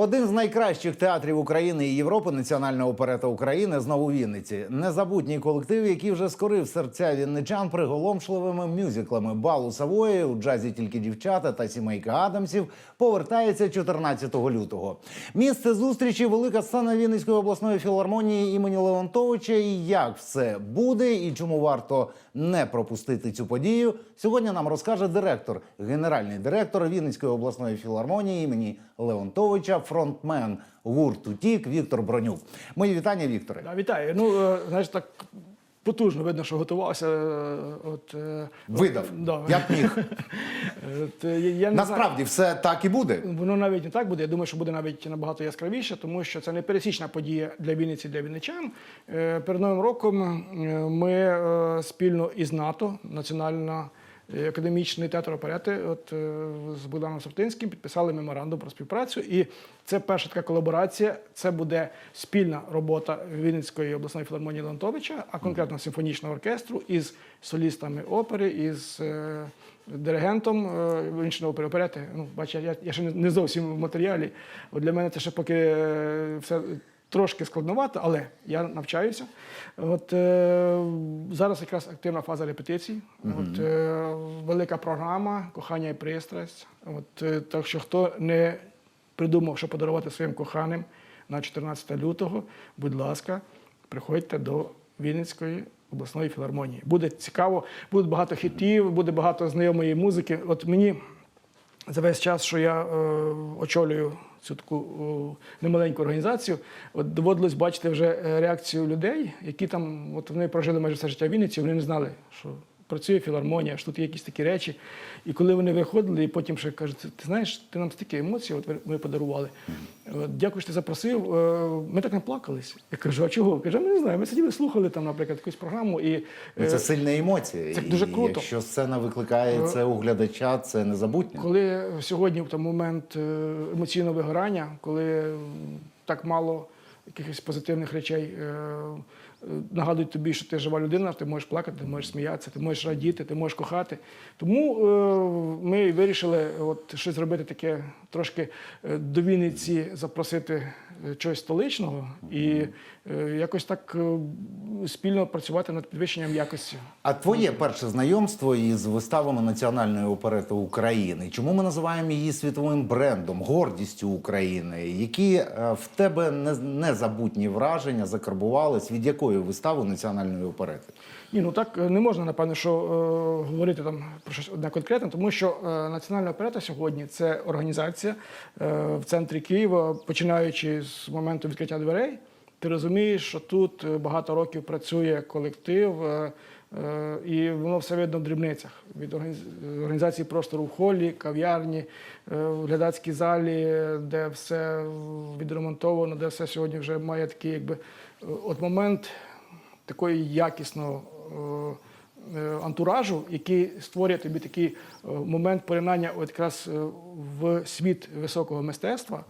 Один з найкращих театрів України і Європи Національна оперета України знову у Вінниці. Незабутній колектив, який вже скорив серця вінничан приголомшливими мюзиклами балу Савої у джазі тільки дівчата та сімейка Адамсів повертається 14 лютого. Місце зустрічі велика сцена Вінницької обласної філармонії імені Леонтовича. І як все буде, і чому варто не пропустити цю подію, сьогодні нам розкаже директор, генеральний директор Вінницької обласної філармонії імені Леонтовича, фронтмен гурту Тік Віктор Бронюк. Мої вітання, Вікторе. Да, вітаю. Ну, е, знаєш, так потужно видно, що готувався. е, От, е, Видав, да. як міг. Е, От, я, я не знаю, Насправді все так і буде. воно навіть не так буде. Я думаю, що буде навіть набагато яскравіше, тому що це не пересічна подія для Вінниці, для вінничан. Е, Перед новим роком ми спільно із НАТО, Національна. Е, Академічний театр оперети от, е, з Богданом Савтинським підписали меморандум про співпрацю. І це перша така колаборація. Це буде спільна робота Вінницької обласної філармонії Леонтовича, а конкретно симфонічного оркестру із солістами опери, із е, диригентом е, Вінничної опери оперети. Ну, бач, я, я ще не- зовсім в матеріалі. От для мене це ще поки все трошки складновато, але я навчаюся. От е, зараз якраз активна фаза репетицій. От е, велика програма, кохання і пристрасть. От е, так що хто не придумав, що подарувати своїм коханим на 14 лютого, будь ласка, приходьте до Вінницької обласної філармонії. Буде цікаво, буде багато хітів, буде багато знайомої музики. От мені за весь час, що я е, очолюю цю таку немаленьку організацію, от доводилось бачити вже е, реакцію людей, які там, от вони прожили майже все життя в Вінниці, вони не знали, що працює філармонія, що тут є якісь такі речі. І коли вони виходили, і потім ще кажуть, ти знаєш, ти нам стільки емоцій от ми подарували. Дякую, що ти запросив. Е, Ми так не плакались. Я кажу, а чого? Каже, ми не знаю. Ми сиділи, слухали там, наприклад, якусь програму. І, Ну, е, Це сильна емоція. це дуже круто. Якщо сцена викликає це у глядача, це незабутньо. Коли сьогодні в той момент е, емоційного вигорання, коли так мало якихось позитивних речей е, е, нагадують тобі, що ти жива людина, ти можеш плакати, ти можеш сміятися, ти можеш радіти, ти можеш кохати. Тому е, ми вирішили от щось зробити таке трошки до Вінниці запросити чогось столичного і якось так спільно працювати над підвищенням якості. А твоє перше знайомство із виставами Національної оперети України. Чому ми називаємо її світовим брендом, гордістю України? Які в тебе не- незабутні враження закарбувались від якої вистави Національної оперети? Ні, ну так е, не можна, напевно, що е, говорити там про щось одне конкретне, тому що е, Національна оперета сьогодні це організація е, в центрі Києва, починаючи з моменту відкриття дверей. Ти розумієш, що тут е, багато років працює колектив, е, е, і воно все видно в дрібницях. Від організ- організації простору в холі, кав'ярні, в глядацькій залі, де все відремонтовано, де все сьогодні вже має такий, якби от момент такої якісного антуражу, який створює тобі такий момент поринання якраз в світ високого мистецтва,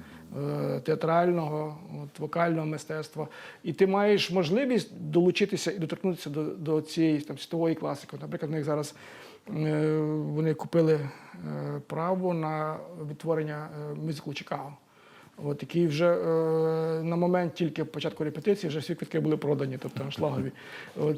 театрального, от, вокального мистецтва. І ти маєш можливість долучитися і доторкнутися до, до цієї там, світової класики. Наприклад, в них зараз е, вони купили е, право на відтворення е, мюзиклу Чикаго. От, який вже е, на момент тільки початку репетиції вже всі квитки були продані, тобто аншлагові.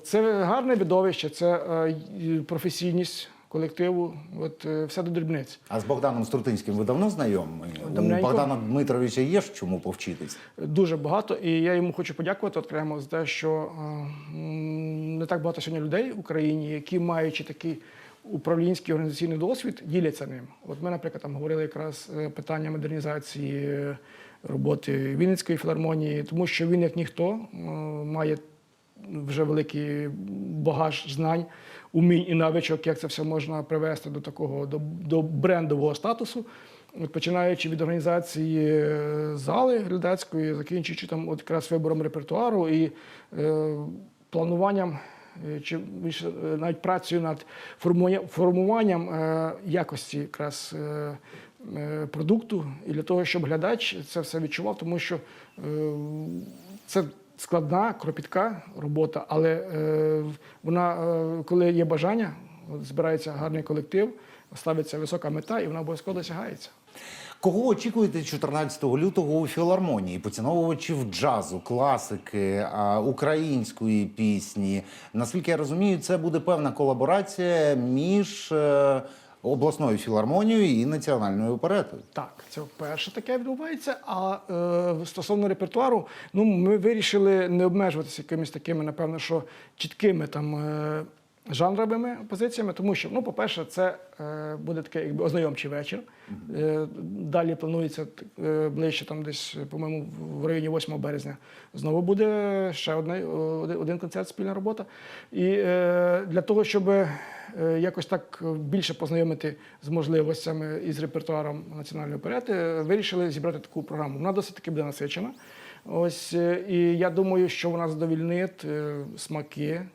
Це гарне видовище, це е, професійність колективу, от, е, все до дрібниць. А з Богданом Струтинським ви давно знайомі? У Богдана Дмитровича є ж чому повчитись? Дуже багато, і я йому хочу подякувати окремо за те, що е, не так багато сьогодні людей в Україні, які маючи такий управлінський організаційний досвід, діляться ним. От ми, наприклад, там говорили якраз е, питання модернізації роботи Вінницької філармонії, тому що він, як ніхто, має вже великий багаж знань, умінь і навичок, як це все можна привести до такого до, до брендового статусу. От починаючи від організації е, зали глядацької, закінчуючи там от якраз вибором репертуару і е, плануванням е, чи е, навіть працею над формування- формуванням е, якості якраз е, продукту, і для того, щоб глядач це все відчував, тому що е, це складна, кропітка робота, але е, вона, е, коли є бажання, збирається гарний колектив, ставиться висока мета, і вона обов'язково досягається. Кого очікуєте 14 лютого у філармонії? Поціновувачів джазу, класики, української пісні. Наскільки я розумію, це буде певна колаборація між е, обласною філармонією і національною оперетою. Так, це вперше таке відбувається. А е, стосовно репертуару, ну ми вирішили не обмежуватися якимись такими, напевно, що чіткими там. Е, Жанровими позиціями, тому що, ну, по-перше, це е, буде такий якби ознайомчий вечір. Е, далі планується е, ближче, там десь, по-моєму, в районі 8 березня. Знову буде ще одне, один, концерт, спільна робота. І е, для того, щоб якось так більше познайомити з можливостями і з репертуаром національної оперети, е, вирішили зібрати таку програму. Вона досить таки буде насичена. Ось е, і я думаю, що вона задовільнить е, смаки, е,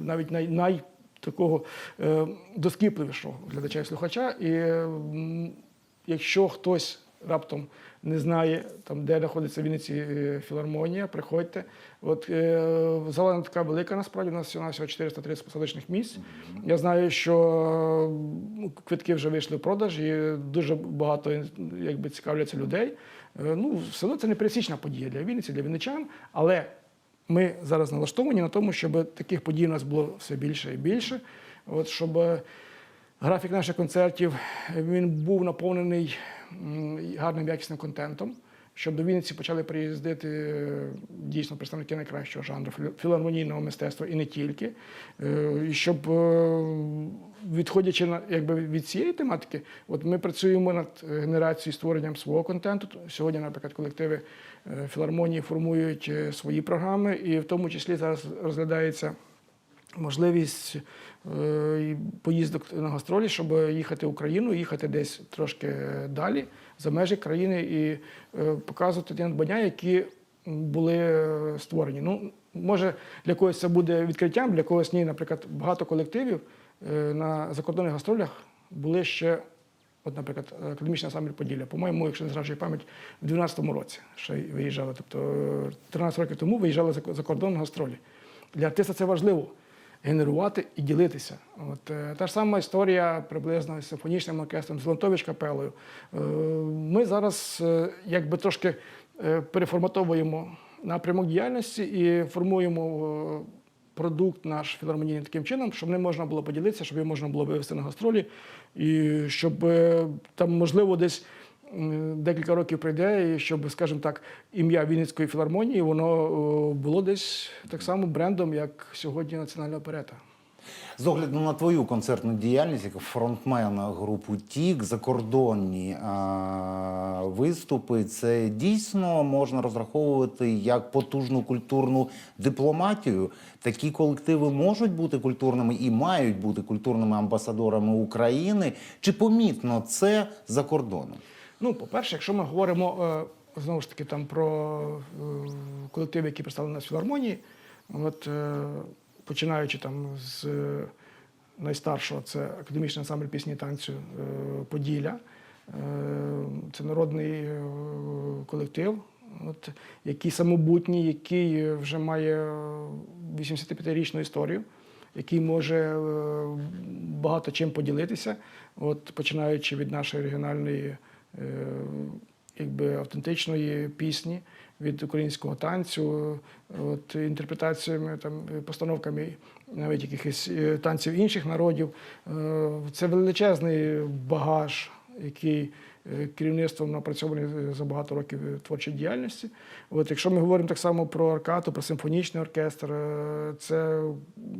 навіть най, най такого е, доскіпливішого глядача і слухача. І е, якщо хтось раптом не знає, там, де знаходиться в Вінниці е, філармонія, приходьте. От е, зала не така велика, насправді, у нас всього 430 посадочних місць. Я знаю, що е, квитки вже вийшли в продаж, і дуже багато якби, цікавляться людей. Е, Ну, все одно це не пересічна подія для Вінниці, для вінничан, але ми зараз налаштовані на тому, щоб таких подій у нас було все більше і більше. От, щоб е, графік наших концертів він був наповнений гарним якісним контентом, щоб до Вінниці почали приїздити е, дійсно представники найкращого жанру філармонійного мистецтва і не тільки. Е, щоб, е, відходячи на, якби, від цієї тематики, от ми працюємо над генерацією створенням свого контенту. Сьогодні, наприклад, колективи філармонії формують свої програми, і в тому числі зараз розглядається можливість е, поїздок на гастролі, щоб їхати в Україну, їхати десь трошки далі, за межі країни і е, показувати ті надбання, які були е, створені. Ну, може, для когось це буде відкриттям, для когось ні. Наприклад, багато колективів е, на закордонних гастролях були ще. От, наприклад, академічний ансамбль Поділля, по-моєму, якщо не зраджує пам'ять, в 12-му році ще виїжджали. Тобто е, 13 років тому виїжджали за кордон на гастролі. Для артиста це важливо генерувати і ділитися. От, е, та ж сама історія приблизно з симфонічним оркестром, з Лантович капелою. Е, Ми зараз е, якби трошки переформатовуємо напрямок діяльності і формуємо продукт наш філармонійний таким чином, щоб не можна було поділитися, щоб його можна було вивести на гастролі, і щоб там, можливо, десь декілька років пройде, і щоб, скажімо так, ім'я Вінницької філармонії воно було десь так само брендом, як сьогодні Національна оперета. З огляду на твою концертну діяльність як фронтмена групи Тік, закордонні а, виступи, це дійсно можна розраховувати як потужну культурну дипломатію. Такі колективи можуть бути культурними і мають бути культурними амбасадорами України. Чи помітно це за кордоном? Ну, по-перше, якщо ми говоримо е, знову ж таки там про е, колективи, які представлені на філармонії, от е, починаючи там з найстаршого, це академічний ансамбль пісні і танцю Поділля. Це народний колектив, от, який самобутній, який вже має е, 85-річну історію, який може багато чим поділитися, от, починаючи від нашої регіональної якби, автентичної пісні, від українського танцю, от, інтерпретаціями, там, постановками навіть якихось е, танців інших народів. Е, Це величезний багаж, який е, керівництвом напрацьований за багато років творчої діяльності. От, якщо ми говоримо так само про аркату, про симфонічний оркестр, е, це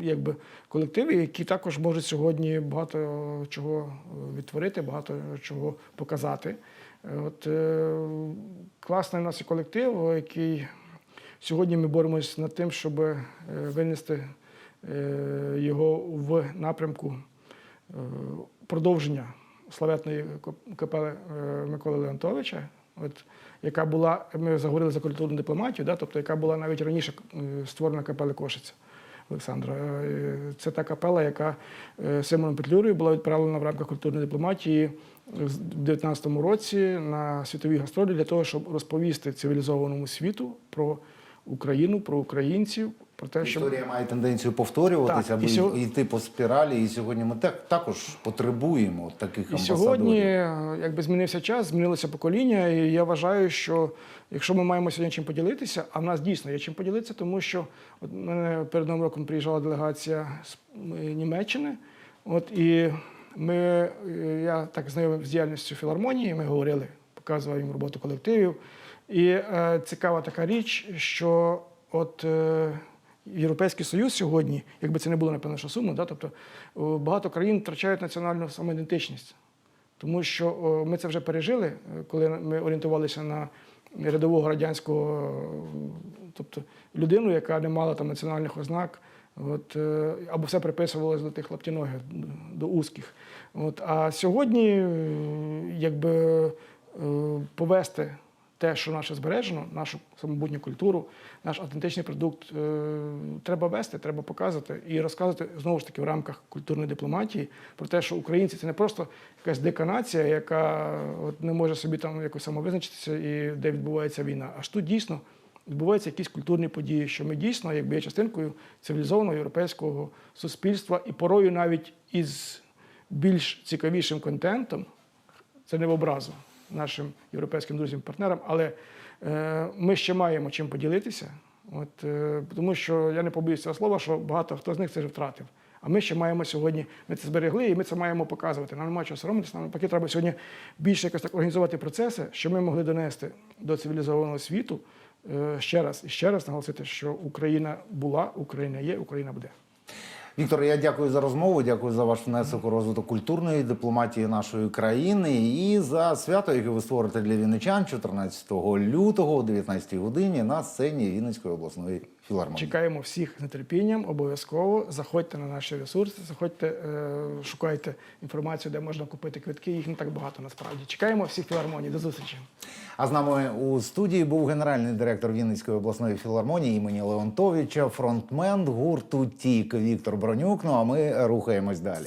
якби колективи, які також можуть сьогодні багато чого відтворити, багато чого показати. Е, От, е, класний у нас є колектив, який сьогодні ми боремось над тим, щоб е, винести е, його в напрямку е, продовження славетної капели Миколи Леонтовича, от, яка була, ми заговорили за культурну дипломатію, да, тобто яка була навіть раніше е, створена капела Кошиця. Олександра. Е, Це та капела, яка е, Симоном Петлюрою була відправлена в рамках культурної дипломатії в 19-му році на світові гастролі для того, щоб розповісти цивілізованому світу про Україну, про українців про те, що Історія має тенденцію повторюватися, Так, і сьо- йти по спіралі. І сьогодні ми так, також потребуємо таких І амбасадорів. сьогодні, е, якби змінився час, змінилося покоління, і я вважаю, що якщо ми маємо сьогодні чим поділитися, а в нас дійсно є чим поділитися, тому що от мене перед новим роком приїжджала делегація з е, Німеччини. От і ми, е, я так знайомив з діяльністю філармонії, ми говорили, показував їм роботу колективів. І е, цікава така річ, що от е, Європейський Союз сьогодні, якби це не було напевно, що сумно, да, тобто багато країн втрачають національну самоідентичність. Тому що ми це вже пережили, коли ми орієнтувалися на рядового радянського, тобто людину, яка не мала там національних ознак, от, е, або все приписувалося до тих лаптіногих, до узких. От, а сьогодні, якби е, повести те, що наше збережено, нашу самобутню культуру, наш автентичний продукт е, треба вести, треба показувати і розказувати знову ж таки в рамках культурної дипломатії про те, що українці це не просто якась дика нація, яка от не може собі там якось самовизначитися і де відбувається війна. Аж тут дійсно відбуваються якісь культурні події, що ми дійсно якби є частинкою цивілізованого європейського суспільства і порою навіть із більш цікавішим контентом, це не в образу нашим європейським друзям-партнерам, але е, ми ще маємо чим поділитися. От, е, тому що я не побоюсь цього слова, що багато хто з них це вже втратив. А ми ще маємо сьогодні, ми це зберегли і ми це маємо показувати. Нам немає чого соромитися, нам навпаки, треба сьогодні більше якось так організувати процеси, щоб ми могли донести до цивілізованого світу е, ще раз і ще раз наголосити, що Україна була, Україна є, Україна буде. Віктор, я дякую за розмову. Дякую за ваш внесок у розвиток культурної дипломатії нашої країни і за свято, яке ви створите для вінничан 14 лютого о 19 годині на сцені Вінницької обласної філармонії. Чекаємо всіх з нетерпінням, обов'язково. Заходьте на наші ресурси, заходьте, е, шукайте інформацію, де можна купити квитки. Їх не так багато насправді. Чекаємо всіх філармоній. До зустрічі. А з нами у студії був генеральний директор Вінницької обласної філармонії імені Леонтовича, фронтмен гурту Тік Віктор Бронюк. Ну а ми рухаємось далі.